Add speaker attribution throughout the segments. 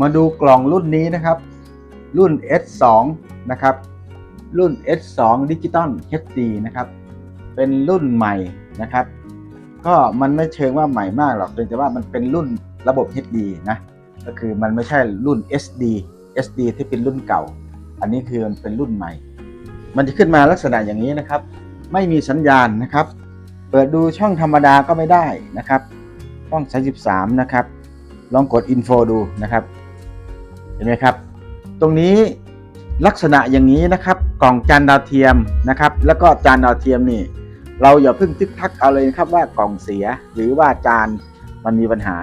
Speaker 1: มาดูกล่องรุ่นนี้นะครับ รุ่น S2 นะครับ รุ่น S2 Digital HD นะครับ เป็นรุ่นใหม่นะครับ ก็มันไม่เชิงว่าใหม่มากหรอกเพียงแต่ว่ามันเป็นรุ่นระบบ HD นะ ก็คือมันไม่ใช่รุ่น SD SD ที่เป็นรุ่นเก่า อันนี้คือมันเป็นรุ่นใหม่ มันจะขึ้นมาลักษณะอย่างนี้นะครับ ไม่มีสัญญาณนะครับ เปิดดูช่องธรรมดาก็ไม่ได้นะครับ ช่อง 33 นะครับ ลองกด Info ดูนะครับ ห็นไหมครับ ตรงนี้ลักษณะอย่างนี้นะครับ กล่องจานดาวเทียมนะครับ แล้วก็จานดาวเทียมนี่ เราอย่าเพิ่งทึกทักเอาเลยนะครับว่ากล่องเสียหรือว่าจานมันมีปัญหา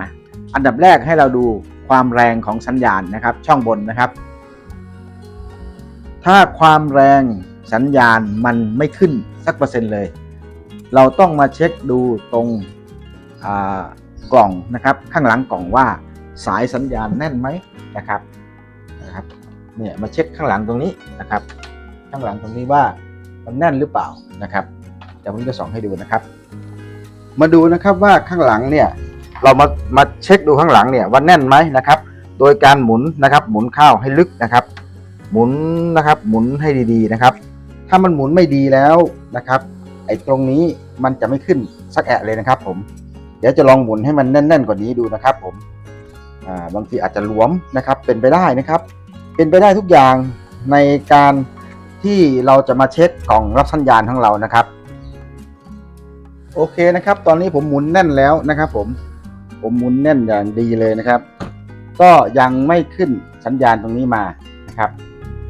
Speaker 1: อันดับแรกให้เราดูความแรงของสัญญาณนะครับ ช่องบนนะครับ ถ้าความแรงสัญญาณมันไม่ขึ้นสักเปอร์เซ็นต์เลย เราต้องมาเช็คดูตรงกล่องนะครับ ข้างหลังกล่องว่าสายสัญญาณแน่นไหมนะครับ นะครับเนี่ยมาเช็คข้างหลังตรงนี้นะครับ ข้างหลังตรงนี้ว่ามันแน่นหรือเปล่านะครับเดี๋ยวผมจะส่องให้ดูนะครับ มาดูนะครับว่าข้างหลังเนี่ยเรามามาเช็คดูข้างหลังเนี่ยว่าแน่นไหมนะครับ โดยการหมุนนะครับ หมุนเข้าให้ลึกนะครับ หมุนนะครับหมุนให้ดีๆนะครับ ถ้ามันหมุนไม่ดีแล้วนะครับ ไอ้ตรงนี้มันจะไม่ขึ้นสักแอะเลยนะครับ ผม เดี๋ยวจะลองหมุนให้มันแน่น ๆ กว่านี้ดูนะครับ ผม บางทีอาจจะหลวมนะครับเป็นไปได้นะครับ เป็นไปได้ทุกอย่างในการที่เราจะมาเช็คกล่องรับสัญญาณของเรานะครับ โอเคนะครับ ตอนนี้ผมหมุนแน่นแล้วนะครับ ผมผมหมุนแน่นอย่างดีเลยนะครับ ก็ยังไม่ขึ้นสัญญาณตรงนี้มานะครับ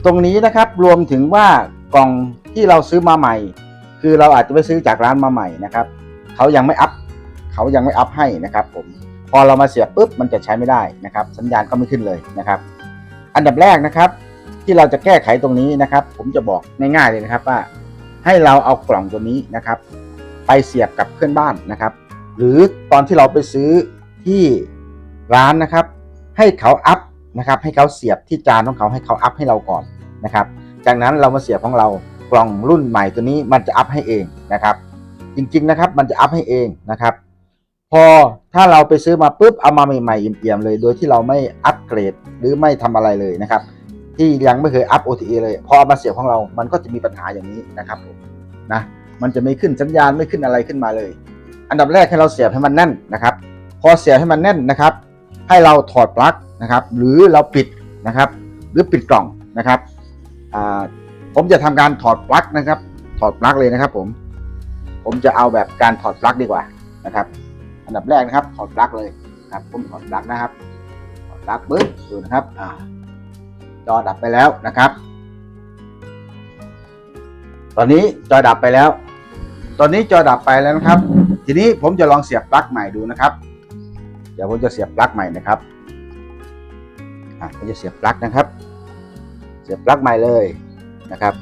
Speaker 1: ตรงนี้นะครับรวมถึงว่ากล่องที่เราซื้อมาใหม่ คือเราอาจจะไปซื้อจากร้านมาใหม่นะครับ เขายังไม่อัพเขายังไม่อัพให้นะครับผม พอเรามาเสียบปุ๊บมันจะใช้ไม่ได้นะครับ สัญญาณก็ไม่ขึ้นเลยนะครับ อันดับแรกนะครับ ที่เราจะแก้ไขตรงนี้นะครับ ผมจะบอกง่ายๆเลยนะครับว่า ให้เราเอากล่องตัวนี้นะครับ ไปเสียบกับเพื่อนบ้านนะครับ หรือตอนที่เราไปซื้อที่ร้านนะครับ ให้เขาอัพนะครับ ให้เขาเสียบที่จานของเขาให้เขาอัพให้เราก่อนนะครับ จากนั้นเรามาเสียบของเรากล่องรุ่นใหม่ตัวนี้มันจะอัพให้เองนะครับ จริงๆนะครับ มันจะอัพให้เองนะครับ พอถ้าเราไปซื้อมาปุ๊บเอามาใหม่ๆเอี่ยมๆเลย โดยที่เราไม่อัปเกรดหรือไม่ทำอะไรเลยนะครับ ที่ยังไม่เคยอัพ OTA เลย พอเอามาเสียบของเรา มันก็จะมีปัญหาอย่างนี้นะครับผมนะมันจะไม่ขึ้นสัญญาณไม่ขึ้นอะไรขึ้นมาเลย อันดับแรกให้เราเสียบให้มันแน่นนะครับ พอเสียบให้มันแน่นนะครับ ให้เราถอดปลั๊กนะครับ หรือเราปิดนะครับ หรือปิดกล่องนะครับผมจะทำการถอดปลั๊กนะครับ ถอดปลั๊กเลยนะครับ ผม ผมจะเอาแบบการถอดปลั๊กดีกว่านะครับ อันดับแรกนะครับถอดปลั๊กเลยครับผมถอดปลั๊กนะครับถอดปลั๊กปึ๊บดูนะครับอ่าจอดับไปแล้วนะครับ ตอนนี้จอดับไปแล้ว ตอนนี้จอดับไปแล้วนะครับ ทีนี้ผมจะลองเสียบปลั๊กใหม่ดูนะครับ เดี๋ยวผมจะเสียบปลั๊กใหม่นะครับอะผมจะเสียบปลั๊กนะครับ เสียบปลั๊กใหม่เลยนะครับ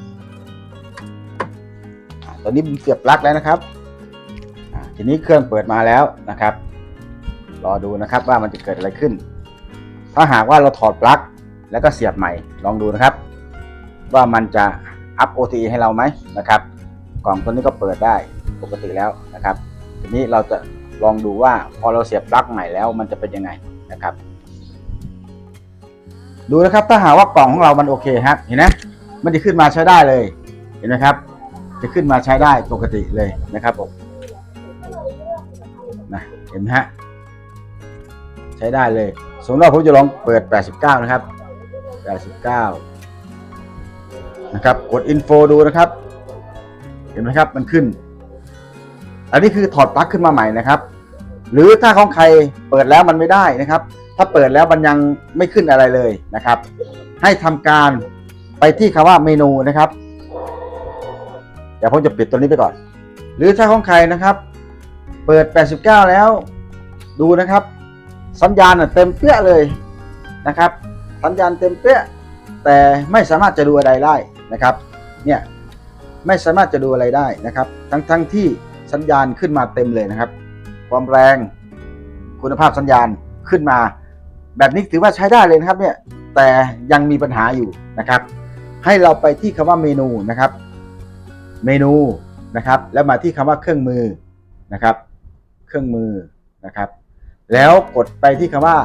Speaker 1: อะตอนนี้ผมเสียบปลั๊กแล้วนะครับ ทีนี้เครื่องเปิดมาแล้วนะครับ รอดูนะครับว่ามันจะเกิดอะไรขึ้น ถ้าหากว่าเราถอดปลั๊กแล้วก็เสียบใหม่ลองดูนะครับ ว่ามันจะอัพ OTE ให้เราไหมนะครับ กล่องตัวนี้ก็เปิดได้ปกติแล้วนะครับ ทีนี้เราจะลองดูว่าพอเราเสียบปลั๊กใหม่แล้วมันจะเป็นยังไงนะครับ ดูนะครับถ้าหากว่ากล่องของเรามันโอเคครับเห็นไหมมันจะขึ้นมาใช้ได้เลยเห็นไหมครับ จะขึ้นมาใช้ได้ปกติเลยนะครับผม ห็นไหมฮะ ใช้ได้เลยสมมติว่าผมจะลองเปิด 89 นะครับ 89 นะครับ กด info ดูนะครับ เห็นไหมครับ มันขึ้น อันนี้คือถอดปลั๊กขึ้นมาใหม่นะครับ หรือถ้าของใครเปิดแล้วมันไม่ได้นะครับ ถ้าเปิดแล้วมันยังไม่ขึ้นอะไรเลยนะครับ ให้ทำการไปที่คำว่าเมนูนะครับ เดี๋ยวผมจะปิดตัวนี้ไปก่อน หรือถ้าของใครนะครับ เปิด 89 แล้ว ดูนะครับ สัญญาณเต็มเปี้ยเลยนะครับ สัญญาณเต็มเปี้ยแต่ไม่สามารถจะดูอะไรได้นะครับเนี่ยไม่สามารถจะดูอะไรได้นะครับ ทั้งทั้งที่สัญญาณขึ้นมาเต็มเลยนะครับ ความแรงคุณภาพสัญญาณขึ้นมา แบบนี้ถือว่าใช้ได้เลยนะครับเนี่ยแต่ยังมีปัญหาอยู่นะครับ ให้เราไปที่คำว่าเมนูนะครับ เมนูนะครับ แล้วมาที่คำว่าเครื่องมือนะครับ เครื่องมือนะครับ แล้วกดไปที่คำว่า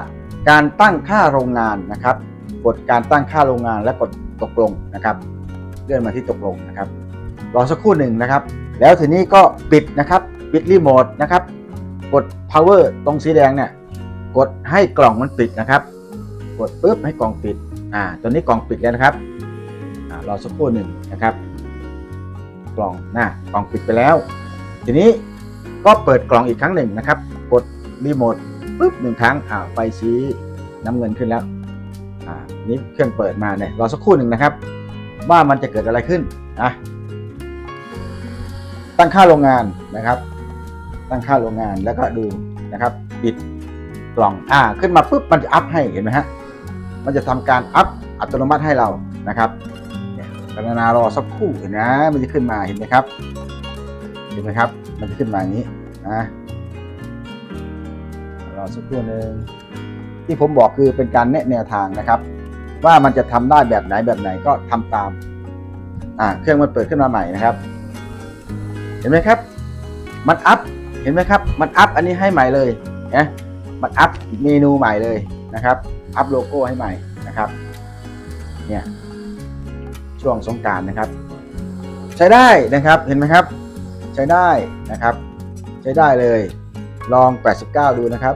Speaker 1: การตั้งค่าโรงงานนะครับ กดการตั้งค่าโรงงานและกดตกลงนะครับ เลื่อนมาที่ตกลงนะครับ รอสักครู่หนึ่งนะครับ แล้วทีนี้ก็ปิดนะครับปิดรีโมทนะครับ กด power ตรงสีแดงเนี่ยกดให้กล่องมันปิดนะครับ กดปุ๊บให้กล่องปิดอ่าตอนนี้กล่องปิดแล้วนะครับอ่ารอสักครู่หนึ่งนะครับ กล่องนะกล่องปิดไปแล้ว ทีนี้ก็เปิดกล่องอีกครั้งหนึ่งนะครับ รีโมทปุ๊บหนึ่งครั้งอ่าไฟสีน้ำเงินขึ้นแล้วอ่านี่เครื่องเปิดมาเนี่ยรอสักครู่หนึ่งนะครับ ว่ามันจะเกิดอะไรขึ้นนะตั้งค่าโรงงานนะครับ ตั้งค่าโรงงานแล้วก็ดูนะครับปิดกล่องอ่าขึ้นมาปุ๊บมันจะอัพให้เห็นไหมฮะมันจะทำการอัพอัตโนมัติให้เรานะครับเนี่ยกรณารอสักครู่นนะ มันจะขึ้นมาเห็นไหมครับ เห็นไหมครับ มันจะขึ้นมาอย่างนี้นะ รอสักครู่หนึ่งที่ผมบอกคือเป็นการแนะแนวทางนะครับ ว่ามันจะทำได้แบบไหนแบบไหนก็ทำตามอ่าเครื่องมันเปิดขึ้นมาใหม่นะครับ เห็นไหมครับ มันอัพเห็นไหมครับ มันอัพอันนี้ให้ใหม่เลยนะมันอัพเมนูใหม่เลยนะครับ อัพโลโก้ให้ใหม่นะครับ เนี่ยช่วงสงการนะครับ ใช้ได้นะครับเห็นไหมครับ ใช้ได้นะครับ ใช้ได้เลย ลอง 89 ดูนะครับ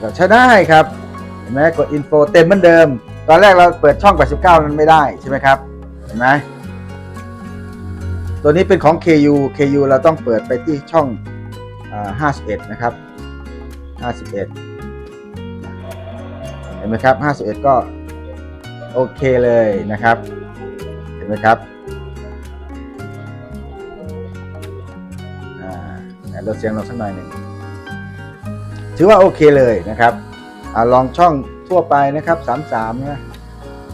Speaker 1: 89ใช้ได้ครับเห็นไหมกดอินโฟเต็มเหมือนเดิม ตอนแรกเราเปิดช่อง 89 นั้นไม่ได้ใช่ไหมครับ เห็นไหมตัวนี้เป็นของ KU KU เราต้องเปิดไปที่ช่อง 51 นะครับ 51 เห็นไหมครับ 51 ก็โอเคเลยนะครับ เห็นไหมครับ ลดเสียงลงสักหน่อยหนึ่งถือว่าโอเคเลยนะครับอลองช่องทั่วไปนะครับ33นะ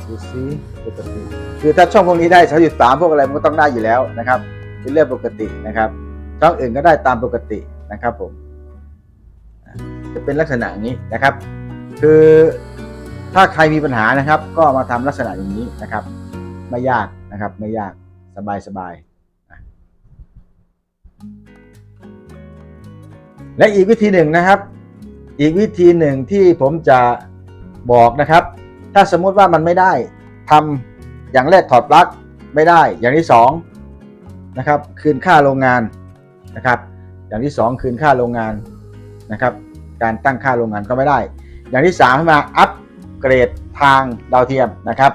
Speaker 1: ดูซิปกติคือถ้าช่องพวกนี้ได้33พวกอะไรมันก็ต้องได้อยู่แล้วนะครับเป็นเรื่องปกตินะครับ ช่องอื่นก็ได้ตามปกตินะครับผมจะเป็นลักษณะนี้นะครับ คือถ้าใครมีปัญหานะครับ ก็มาทำลักษณะอย่างนี้นะครับ ไม่ยากนะครับ ไม่ยากสบายสบาย และอีกวิธีหนึ่งนะครับ อีกวิธีหนึ่งที่ผมจะบอกนะครับ ถ้าสมมุติว่ามันไม่ได้ทำอย่างแรกถอดปลั๊กไม่ได้ อย่างที่สองนะครับคืนค่าโรงงานนะครับ อย่างที่สองคืนค่าโรงงานนะครับ การตั้งค่าโรงงานก็ไม่ได้ อย่างที่สามให้มาอัปเกรดทางดาวเทียมนะครับ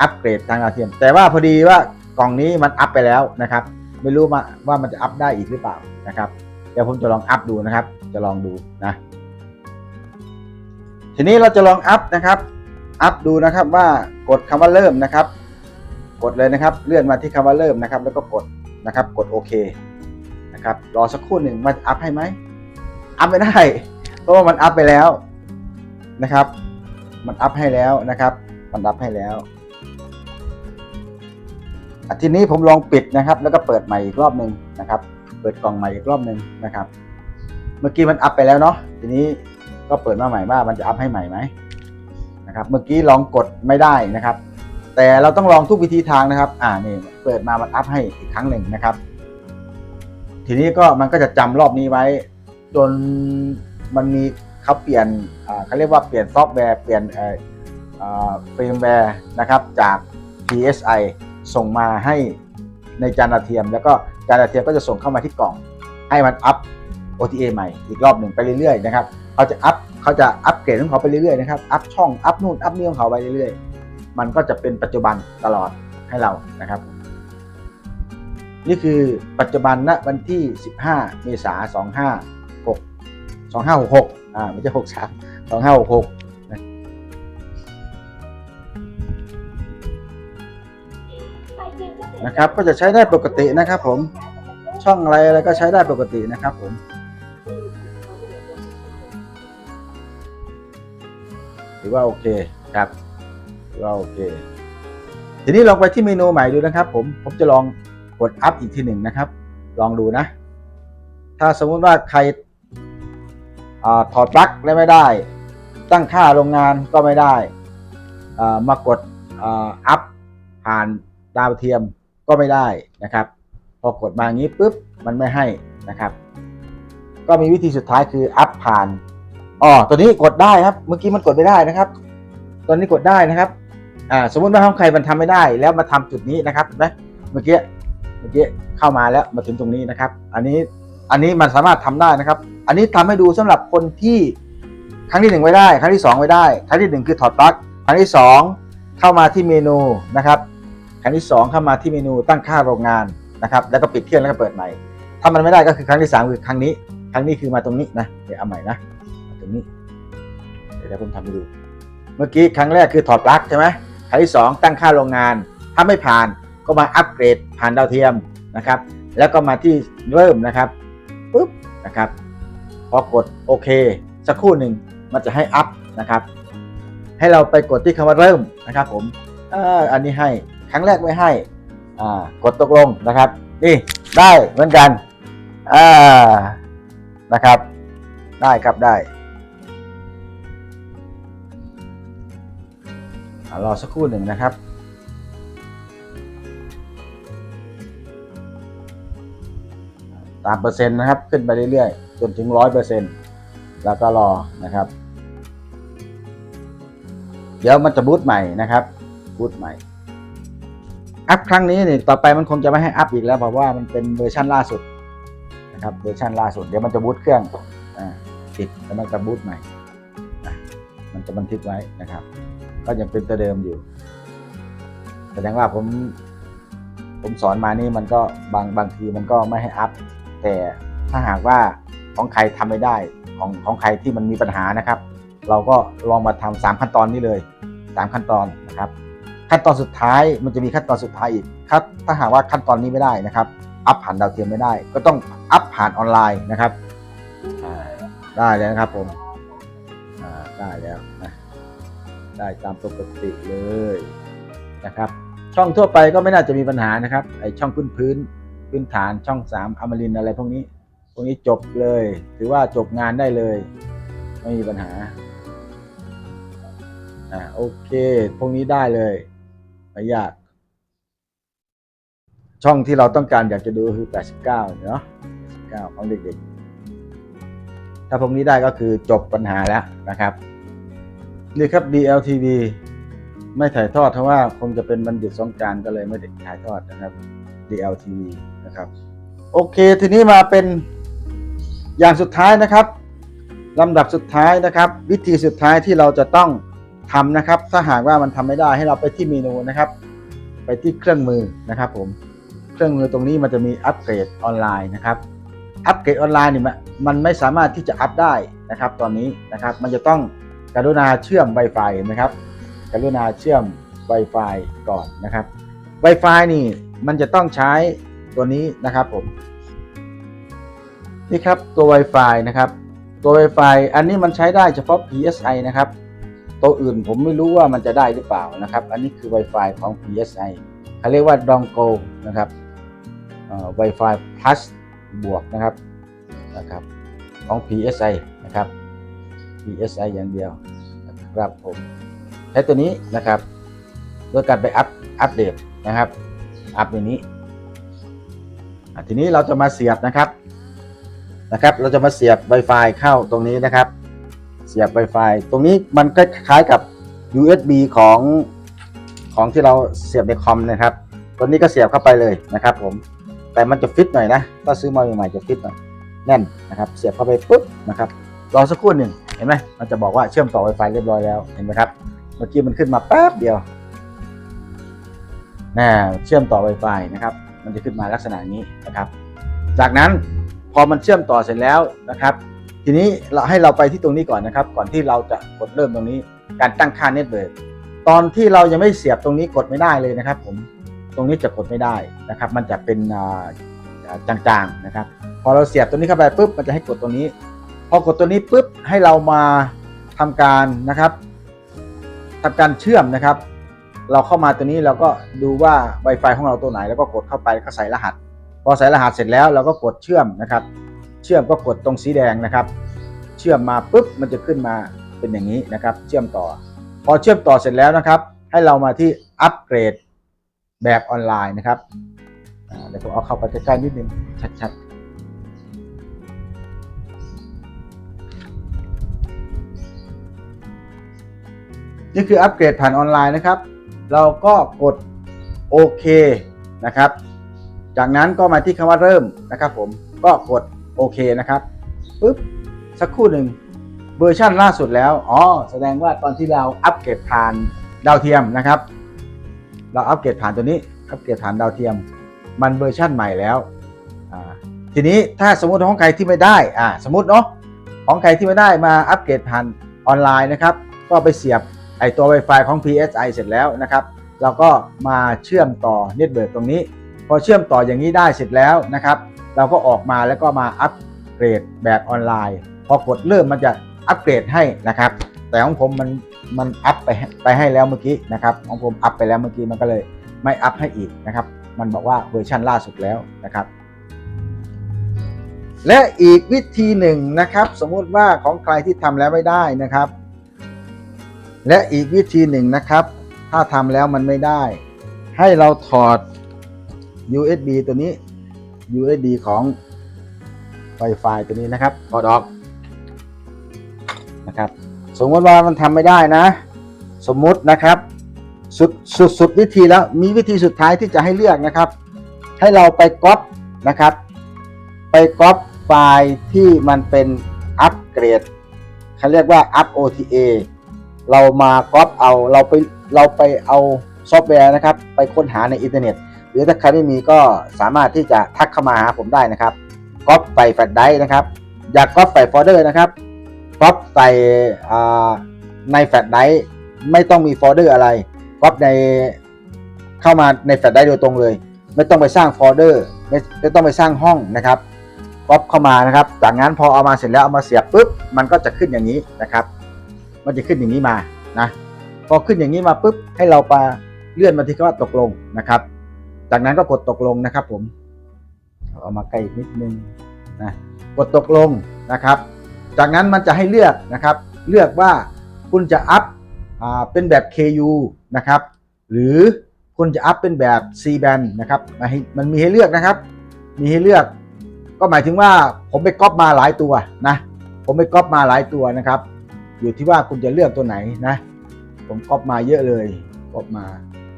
Speaker 1: อัปเกรดทางดาวเทียม แต่ว่าพอดีว่ากล่องนี้มันอัปไปแล้วนะครับ ไม่รู้ว่ามันจะอัปได้อีกหรือเปล่านะครับ ดี๋ยวผมจะลองอัปดูนะครับ จะลองดูนะ ทีนี้เราจะลองอัพนะครับ อัพดูนะครับว่ากดคำว่าเริ่มนะครับ กดเลยนะครับ เลื่อนมาที่คำว่าเริ่มนะครับ แล้วก็กดนะครับ กดโอเคนะครับ รอสักครู่หนึ่งมันอัพให้ไหม อัพไม่ได้ เพราะว่ามันอัพไปแล้วนะครับ มันอัพให้แล้วนะครับ มันอัพให้แล้วทีนี้ผมลองปิดนะครับ แล้วก็เปิดใหม่อีกรอบหนึ่งนะครับ ปิดกล่องใหม่อีกรอบหนึ่งนะครับ เมื่อกี้มันอัพไปแล้วเนาะทีนี้ก็เปิดมาใหม่ว่ามันจะอัพให้ใหม่ไหมนะครับเมื่อกี้ลองกดไม่ได้นะครับ แต่เราต้องลองทุกวิธีทางนะครับ อ่านี่เปิดมามันอัพให้อีกครั้งหนึ่งนะครับ ทีนี้ก็มันก็จะจำรอบนี้ไว้ จนมันมีเขาเปลี่ยนเขาเรียกว่าเปลี่ยนซอฟต์แวร์เปลี่ยนเอ่ออ่าเฟรมแวร์นะครับจาก PSI ส่งมาให้ ในจานดาวเทียม แล้วก็จานดาวเทียมก็จะส่งเข้ามาที่กล่อง ให้มันอัพ OTA ใหม่อีกรอบหนึ่งไปเรื่อยๆนะครับเขาจะอัพเขาจะอัปเกรดของเขาไปเรื่อยๆนะครับอัพช่องอัพนู่นอัพนี่ของเขาไปเรื่อยๆ มันก็จะเป็นปัจจุบันตลอดให้เรานะครับ นี่คือปัจจุบันณวันที่ 15 เมษายน2566 2566อ่าไม่ใช่ 63 2566 นะครับ ก็จะใช้ได้ปกตินะครับ ผมช่องอะไรอะไรก็ใช้ได้ปกตินะครับ ผมถือว่าโอเคครับถือว่าโอเค ทีนี้ลองไปที่เมนูใหม่ดูนะครับ ผมผมจะลองกดอัพอีกทีหนึ่งนะครับ ลองดูนะ ถ้าสมมุติว่าใครอถอดปลั๊กแล้วไม่ได้ ตั้งค่าโรงงานก็ไม่ได้มากดอาอัพผ่านดาวเทียม ก็ไม่ได้นะครับ พอกดมาอย่างนี้ปุ๊บมันไม่ให้นะครับ ก็มีวิธีสุดท้ายคืออัพผ่านอ๋อตัวนี้กดได้ครับ เมื่อกี้มันกดไม่ได้นะครับ ตอนนี้กดได้นะครับอ่าสมมติว่าห้องใครมันทำไม่ได้ แล้วมาทำจุดนี้นะครับเห็นไหมเมื่อกี้เมื่อกี้เข้ามาแล้วมาถึงตรงนี้นะครับ อันนี้อันนี้มันสามารถทำได้นะครับ อันนี้ทำให้ดูสำหรับคนที่ครั้งที่หนึ่งไว้ได้ ครั้งที่สองไว้ได้ ครั้งที่หนึ่งคือถอดปลั๊กครั้งที่สองเข้ามาที่เมนูนะครับ รั้งที่สองเข้ามาที่เมนูตั้งค่าโรงงานนะครับ แล้วก็ปิดเครื่องแล้วก็เปิดใหม่ ถ้ามันไม่ได้ก็คือครั้งที่สามคือครั้งนี้ ครั้งนี้คือมาตรงนี้นะ เดี๋ยวเอาใหม่นะมาตรงนี้ เดี๋ยวผมทำให้ดู เมื่อกี้ครั้งแรกคือถอดปลั๊กใช่ไหมครั้งที่สองตั้งค่าโรงงาน ถ้าไม่ผ่านก็มาอัปเกรดผ่านดาวเทียมนะครับ แล้วก็มาที่เริ่มนะครับปุ๊บนะครับพอกดโอเคสักครู่หนึ่งมันจะให้อัพนะครับ ให้เราไปกดที่คำว่าเริ่มนะครับผมอาอันนี้ให้ ครั้งแรกไม่ให้อ่ากดตกลงนะครับ นี่ได้เหมือนกันอ่านะครับ ได้ครับได้รอสักครู่หนึ่งนะครับตามเปอร์เซ็นต์นะครับ ขึ้นไปเรื่อยๆ จนถึงร้อยเปอร์เซ็นต์แล้วก็รอนะครับ เดี๋ยวมันจะบูตใหม่นะครับบูตใหม่ อัพครั้งนี้นี่ต่อไปมันคงจะไม่ให้อัพอีกแล้วเพราะว่ามันเป็นเวอร์ชันล่าสุดนะครับเวอร์ชันล่าสุดเดี๋ยวมันจะบูตเครื่องอ่าปิดแล้วมันจะบูตใหม่นะมันจะบันทึกไว้นะครับ ก็ยังเป็นตัวเดิมอยู่แสดงว่าผมผมสอนมานี่มันก็บางบางทีมันก็ไม่ให้อัพ แต่ถ้าหากว่าของใครทำไม่ได้ของของใครที่มันมีปัญหานะครับ เราก็ลองมาทำสามขั้นตอนนี้เลยสามขั้นตอนนะครับ ขั้นตอนสุดท้ายมันจะมีขั้นตอนสุดท้ายอีกครับถ้าหากว่าขั้นตอนนี้ไม่ได้นะครับอัพผ่านดาวเทียมไม่ได้ ก็ต้องอัพผ่านออนไลน์นะครับได้แล้วนะครับผมได้แล้วนะได้ตามปกติเลยนะครับ ช่องทั่วไปก็ไม่น่าจะมีปัญหานะครับไอช่องพื้นพื้นพื้นฐานช่องสามอมรินอะไรพวกนี้พวกนี้จบเลย ถือว่าจบงานได้เลย ไม่มีปัญหาอ่าโอเค พวกนี้ได้เลย ไม่ยาก ช่องที่เราต้องการอยากจะดูคือ 89 เนาะ89 ของเด็กๆ ถ้าพวกนี้ได้ก็คือจบปัญหาแล้วนะครับ นี่ครับ DLTV ไม่ถ่ายทอดเพราะว่าคงจะเป็นวันหยุสงการก็เลยไม่ได้ถ่ายทอดนะครับ DLTV นะครับ โอเค ทีนี้มาเป็นอย่างสุดท้ายนะครับลำดับสุดท้ายนะครับ วิธีสุดท้ายที่เราจะต้อง ทำนะครับ ถ้าหากว่ามันทำไม่ได้ให้เราไปที่เมนูนะครับ ไปที่เครื่องมือนะครับ ผม เครื่องมือตรงนี้มันจะมีอัปเกรดออนไลน์นะครับ อัปเกรดออนไลน์นี่มันมันไม่สามารถที่จะอัพได้นะครับ ตอนนี้นะครับ มันจะต้องกรุณาเชื่อม Wi-Fi เห็นะครับ กรุณาเชื่อม Wi-Fi ก่อนนะครับ Wi-Fi นี่มันจะต้องใช้ตัวนี้นะครับผมนี่ครับตัว Wi-Fi นะครับ ตัว Wi-Fi อันนี้มันใช้ได้เฉพาะ PSI นะครับ ตัวอื่นผมไม่รู้ว่ามันจะได้หรือเปล่านะครับ อันนี้คือ Wi-Fi ของ PSI เขาเรียกว่า Dongle นะครับเอ่อ Wi-Fi Plus บวกนะครับนะครับ ของ PSI นะครับ PSI อย่างเดียวนะครับผมใช้ตัวนี้นะครับโดยการไปอัพอัปเดตนะครับ อัพอย่างนี้ทีนี้เราจะมาเสียบนะครับนะครับ เราจะมาเสียบ Wi-Fi เข้าตรงนี้นะครับ เสียบ Wi-Fi ตรงนี้มันก็คล้ายกับ USB ของของที่เราเสียบในคอมนะครับ ตัวนี้ก็เสียบเข้าไปเลยนะครับ ผม แต่มันจะฟิตหน่อยนะถ้าซื้อมาใหม่ๆจะฟิตหน่อยแน่นนะครับ เสียบเข้าไปปุ๊บนะครับ รอสักครู่หนึ่งเห็นไหมมันจะบอกว่าเชื่อมต่อ Wi-Fi เรียบร้อยแล้ว เห็นไหมครับ เมื่อกี้มันขึ้นมาแป๊บเดียวน่เชื่อมต่อ Wi-Fi นะครับ มันจะขึ้นมาลักษณะนี้นะครับ จากนั้นพอมันเชื่อมต่อเสร็จแล้วนะครับ ทีนี้เราให้เราไปที่ตรงนี้ก่อนนะครับ ก่อนที่เราจะกดเริ่มตรงนี้ การตั้งค่าเน็ตเวิร์กตอนที่เรายังไม่เสียบตรงนี้กดไม่ได้เลยนะครับ ผมตรงนี้จะกดไม่ได้นะครับ มันจะเป็นจางๆนะครับ พอเราเสียบตรงนี้เข้าไปปุ๊บมันจะให้กดตรงนี้ พอกดตัวนี้ปุ๊บให้เรามาทำการนะครับทำการเชื่อมนะครับ เราเข้ามาตัวนี้เราก็ดูว่า Wi-Fi ของเราตัวไหน แล้วก็กดเข้าไปก็ใส่รหัส พอใส่รหัสเสร็จแล้วเราก็กดเชื่อมนะครับ เชื่อมก็กดตรงสีแดงนะครับ เชื่อมมาปุ๊บมันจะขึ้นมาเป็นอย่างนี้นะครับ เชื่อมต่อ พอเชื่อมต่อเสร็จแล้วนะครับ ให้เรามาที่อัปเกรดแบบออนไลน์นะครับเดี๋ยวผมเอาเข้าไปใกล้ๆนิดนึงชัดๆนี่คืออัปเกรดผ่านออนไลน์นะครับ เราก็กดโอเคนะครับ จากนั้นก็มาที่คำว่าเริ่มนะครับผม ก็กด โอเคนะครับปุ๊บสักครู่หนึ่งเวอร์ชันล่าสุดแล้ว อ๋อ แสดงว่าตอนที่เราอัปเกรดผ่านดาวเทียมนะครับ เราอัปเกรดผ่านตัวนี้ อัปเกรดผ่านดาวเทียม มันเวอร์ชันใหม่แล้วทีนี้ถ้าสมมติของใครที่ไม่ได้อ่าสมมติเนาะ ของใครที่ไม่ได้มาอัปเกรดผ่านออนไลน์นะครับ ก็ไปเสียบไอตัว Wi-Fi ของ PSI เสร็จแล้วนะครับ เราก็มาเชื่อมต่อเน็ตเวิร์กตรงนี้ พอเชื่อมต่ออย่างนี้ได้เสร็จแล้วนะครับ เราก็ออกมาแล้วก็มาอัปเกรดแบบออนไลน์ พอกดเริ่มมันจะอัปเกรดให้นะครับ แต่ของผมมันมันอัพไปให้ไปให้แล้วเมื่อกี้นะครับของผมอัพไปแล้วเมื่อกี้มันก็เลยไม่อัพให้อีกนะครับ มันบอกว่าเวอร์ชันล่าสุดแล้วนะครับ และอีกวิธีหนึ่งนะครับ สมมุติว่าของใครที่ทำแล้วไม่ได้นะครับ และอีกวิธีหนึ่งนะครับ ถ้าทำแล้วมันไม่ได้ ให้เราถอด USB ตัวนี้ USB ของ Wi-Fi ตัวนี้นะครับถอดออกนะครับ สมมติว่ามันทำไม่ได้นะ สมมุตินะครับสุดสุดสุดวิธีแล้วมีวิธีสุดท้ายที่จะให้เลือกนะครับ ให้เราไปก๊อปนะครับ ไปก๊อปไฟล์ที่มันเป็นอัปเกรดเขาเรียกว่า up OTA เรามาก๊อปเอาเราไปเราไปเอาซอฟต์แวร์นะครับ ไปค้นหาในอินเทอร์เน็ตห รือถ้าใครไม่มีก็สามารถที่จะทักเข้ามาหาผมได้นะครับก๊อปใส่แฟลชไดร์นะครับ อยากก๊อปใส่โฟลเดอร์นะครับก๊อปใส่ในแฟลชไดร์ไม่ต้องมีโฟลเดอร์อะไรก๊อปในเข้ามาในแฟลชไดร์โดยตรงเลย ไม่ต้องไปสร้างโฟลเดอร์ไม่ไม่ต้องไปสร้างห้องนะครับก๊อปเข้ามานะครับ จากนั้นพอเอามาเสร็จแล้วเอามาเสียบปุ๊บมันก็จะขึ้นอย่างนี้นะครับ มันจะขึ้นอย่างนี้มานะพอขึ้นอย่างนี้มาปุ๊บให้เราไปเลื่อนมาที่คำว่าตกลงนะครับ จากนั้นก็กดตกลงนะครับผมเอามาใกล้อีกนิดนึงนะกดตกลงนะครับ จากนั้นมันจะให้เลือกนะครับ เลือกว่าคุณจะอัพเป็นแบบ KU นะครับ หรือคุณจะอัพเป็นแบบ C band นะครับมาให้มันมีให้เลือกนะครับ มีให้เลือก ก็หมายถึงว่าผมไปก๊อปมาหลายตัวนะ ผมไปก๊อปมาหลายตัวนะครับ อยู่ที่ว่าคุณจะเลือกตัวไหนนะ ผมก๊อปมาเยอะเลยก๊อปมา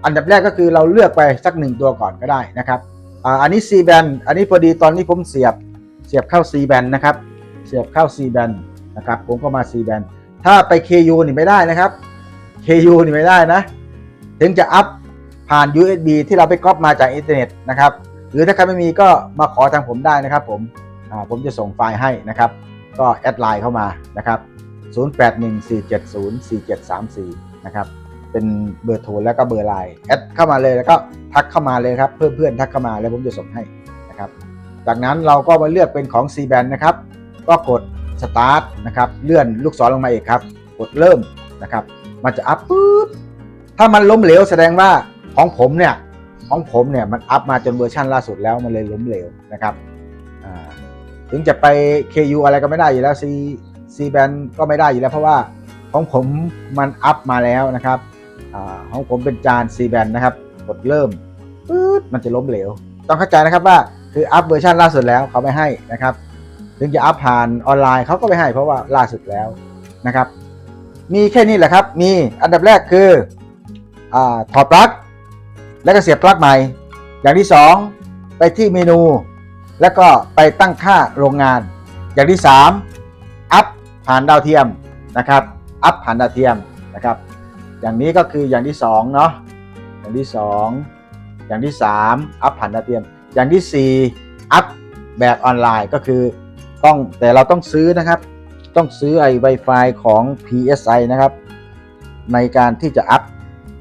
Speaker 1: อันดับแรกก็คือเราเลือกไปสักหนึ่งตัวก่อนก็ได้นะครับอันนี้ C band อันนี้พอดีตอนนี้ผมเสียบเสียบเข้า C band นะครับ เสียบเข้า C band นะครับผมก็มา C band ถ้าไป KU นี่ไม่ได้นะครับ KU นี่ไม่ได้นะ ถึงจะอัพผ่าน USB ที่เราไปก๊อปมาจากอินเทอร์เน็ตนะครับ หรือถ้าใครไม่มีก็มาขอทางผมได้นะครับ ผมผมจะส่งไฟล์ให้นะครับ ก็แอดไลน์เข้ามานะครับ 0814704734 นะครับ เป็นเบอร์โทรแล้วก็เบอร์ไลน์แอดเข้ามาเลยแล้วก็ทักเข้ามาเลยครับเพื่อนเพื่อนๆทักเข้ามาแล้วผมจะส่งให้นะครับ จากนั้นเราก็มาเลือกเป็นของ C band นะครับ ก็กด start นะครับเลื่อนลูกศรลงมาอีกครับ กดเริ่มนะครับ มันจะอัพปุ๊บถ้ามันล้มเหลวแสดงว่าของผมเนี่ยของผมเนี่ยมันอัพมาจนเวอร์ชันล่าสุดแล้วมันเลยล้มเหลวนะครับถึงจะไป KU อะไรก็ไม่ได้อยู่แล้ว C C band ก็ไม่ได้อยู่แล้วเพราะว่าของผมมันอัพมาแล้วนะครับ ของผมเป็นจาน C band นะครับ กดเริ่มปื๊ดมันจะล้มเหลว ต้องเข้าใจนะครับว่าคืออัพเวอร์ชันล่าสุดแล้วเขาไม่ให้นะครับ ถึงจะอัพผ่านออนไลน์เขาก็ไม่ให้เพราะว่าล่าสุดแล้วนะครับ มีแค่นี้แหละครับ มีอันดับแรกคืออาถอดปลั๊กแล้วก็เสียบปลั๊กใหม่ อย่างที่ 2 ไปที่เมนู แล้วก็ไปตั้งค่าโรงงาน อย่างที่ 3 อัพผ่านดาวเทียมนะครับ อัพผ่านดาวเทียมนะครับ อย่างนี้ก็คืออย่างที่2เนาะอย่างที่ 2 อย่างที่ 3 อัพผ่านดาวเทียม อย่างทีสี่ 4 อัพแบบออนไลน์ก็คือต้องแต่เราต้องซื้อนะครับ ต้องซื้อไอ้ Wi-Fi ของ PSI นะครับ ในการที่จะอัพ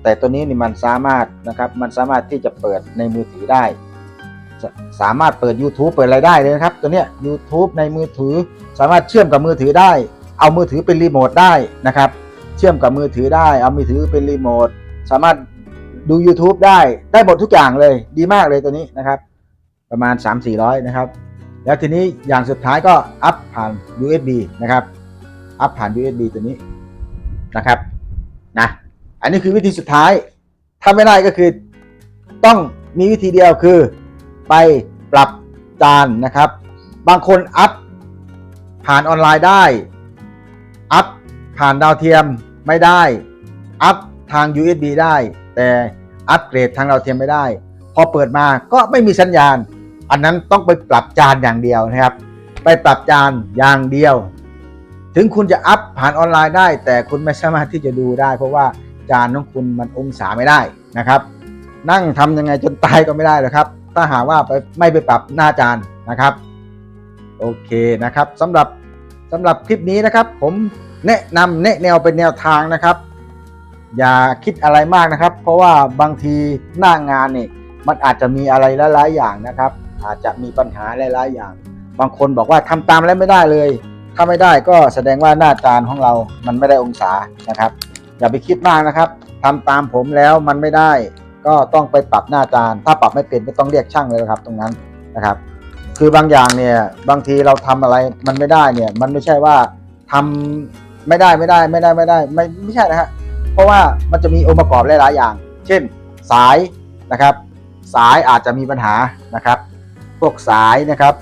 Speaker 1: แต่ตัวนี้นี่มันสามารถนะครับมันสามารถที่จะเปิดในมือถือได้สสามารถเปิด YouTube เปิดอะไรได้เลยนะครับ ตัวเนี้ย YouTube ในมือถือสามารถเชื่อมกับมือถือได้ เอามือถือเป็นรีโมทได้นะครับ เชื่อมกับมือถือได้ เอามือถือเป็นรีโมท สามารถดู YouTube ได้ ได้หมดทุกอย่างเลย ดีมากเลยตัวนี้นะครับ ประมาณ 3-400 นะครับ แล้วทีนี้อย่างสุดท้ายก็อัพผ่าน USB นะครับ อัพผ่าน USB ตัวนี้นะครับ นะ อันนี้คือวิธีสุดท้ายถ้าไม่ได้ก็คือต้องมีวิธีเดียวคือไปปรับจานนะครับ บางคนอัพผ่านออนไลน์ได้ อัพผ่านดาวเทียม ไม่ได้ อัพทาง USB ได้ แต่อัปเกรดทางเราเทียมไม่ได้ พอเปิดมาก็ไม่มีสัญญาณ อันนั้นต้องไปปรับจานอย่างเดียวนะครับ ไปปรับจานอย่างเดียว ถึงคุณจะอัพผ่านออนไลน์ได้ แต่คุณไม่สามารถที่จะดูได้ เพราะว่าจานของคุณมันองศาไม่ได้นะครับ นั่งทำยังไงจนตายก็ไม่ได้หรอกครับ ถ้าหากว่าไปไม่ไปปรับหน้าจานนะครับ โอเคนะครับสำหรับสำหรับคลิปนี้นะครับผม แนะนำแนะแนวเป็นแนวทางนะครับ อย่าคิดอะไรมากนะครับ เพราะว่าบางทีหน้างานเนี่ยมันอาจจะมีอะไรหลายๆอย่างนะครับ อาจจะมีปัญหาหลายๆอย่าง บางคนบอกว่าทำตามแล้วไม่ได้เลย ถ้าไม่ได้ก็แสดงว่าหน้าจานของเรา มันไม่ได้องศานะครับ อย่าไปคิดมากนะครับทำตามผมแล้วมันไม่ได้ ก็ต้องไปปรับหน้าจาน ถ้าปรับไม่เป็นก็ต้องเรียกช่างเลยนะครับ ตรงนั้นนะครับ คือบางอย่างเนี่ยบางทีเราทำอะไรมันไม่ได้เนี่ยมันไม่ใช่ว่าทำ ไม่ได้ไม่ได้ไม่ได้ไม่ได้ไม่ไม่ใช่นะฮะเพราะว่ามันจะมีองค์ประกอบหลายๆอย่าง เช่น สายนะครับ สายอาจจะมีปัญหานะครับ พวกสายนะครับ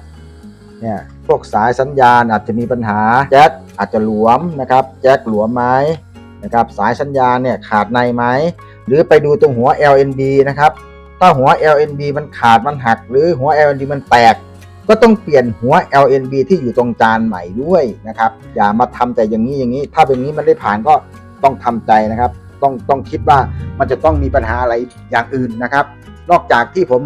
Speaker 1: เนี่ยพวกสายสัญญาณอาจจะมีปัญหาแจ็คอาจจะหลวมนะครับแจ็คหลวมไหมนะครับสายสัญญาณเนี่ยขาดในไหมหรือไปดูตรงหัว LNB นะครับถ้าหัว LNB มันขาดมันหัก หรือหัว LNB มันแตก ก็ต้องเปลี่ยนหัว LNB ที่อยู่ตรงจานใหม่ด้วยนะครับ อย่ามาทำแต่อย่างนี้อย่างนี้ ถ้าเป็นอย่างนี้มันได้ผ่านก็ต้องทำใจนะครับ ต้องต้องคิดว่ามันจะต้องมีปัญหาอะไรอย่างอื่นนะครับ นอกจากที่ผม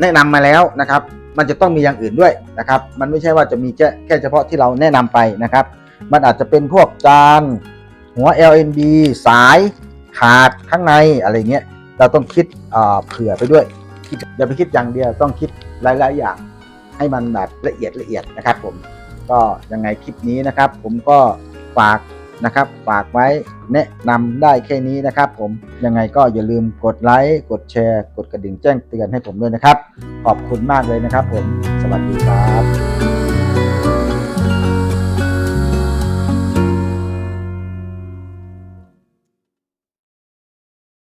Speaker 1: แนะนำมาแล้วนะครับ มันจะต้องมีอย่างอื่นด้วยนะครับ มันไม่ใช่ว่าจะมีแค่แค่เฉพาะที่เราแนะนำไปนะครับ มันอาจจะเป็นพวกจานหัว LNB สายขาดข้างในอะไรเงี้ย เราต้องคิดเผื่อไปด้วย อย่าไปคิดอย่างเดียวต้องคิดหลาย ๆ อย่าง ให้มันแบบละเอียดละเอียดนะครับผมก็ยังไงคลิปนี้นะครับ ผมก็ฝากนะครับฝากไว้แนะนำได้แค่นี้นะครับ ผมยังไงก็อย่าลืมกดไลค์กดแชร์ กดกระดิ่งแจ้งเตือนให้ผมด้วยนะครับ ขอบคุณมากเลยนะครับ ผมสวัสดีครับ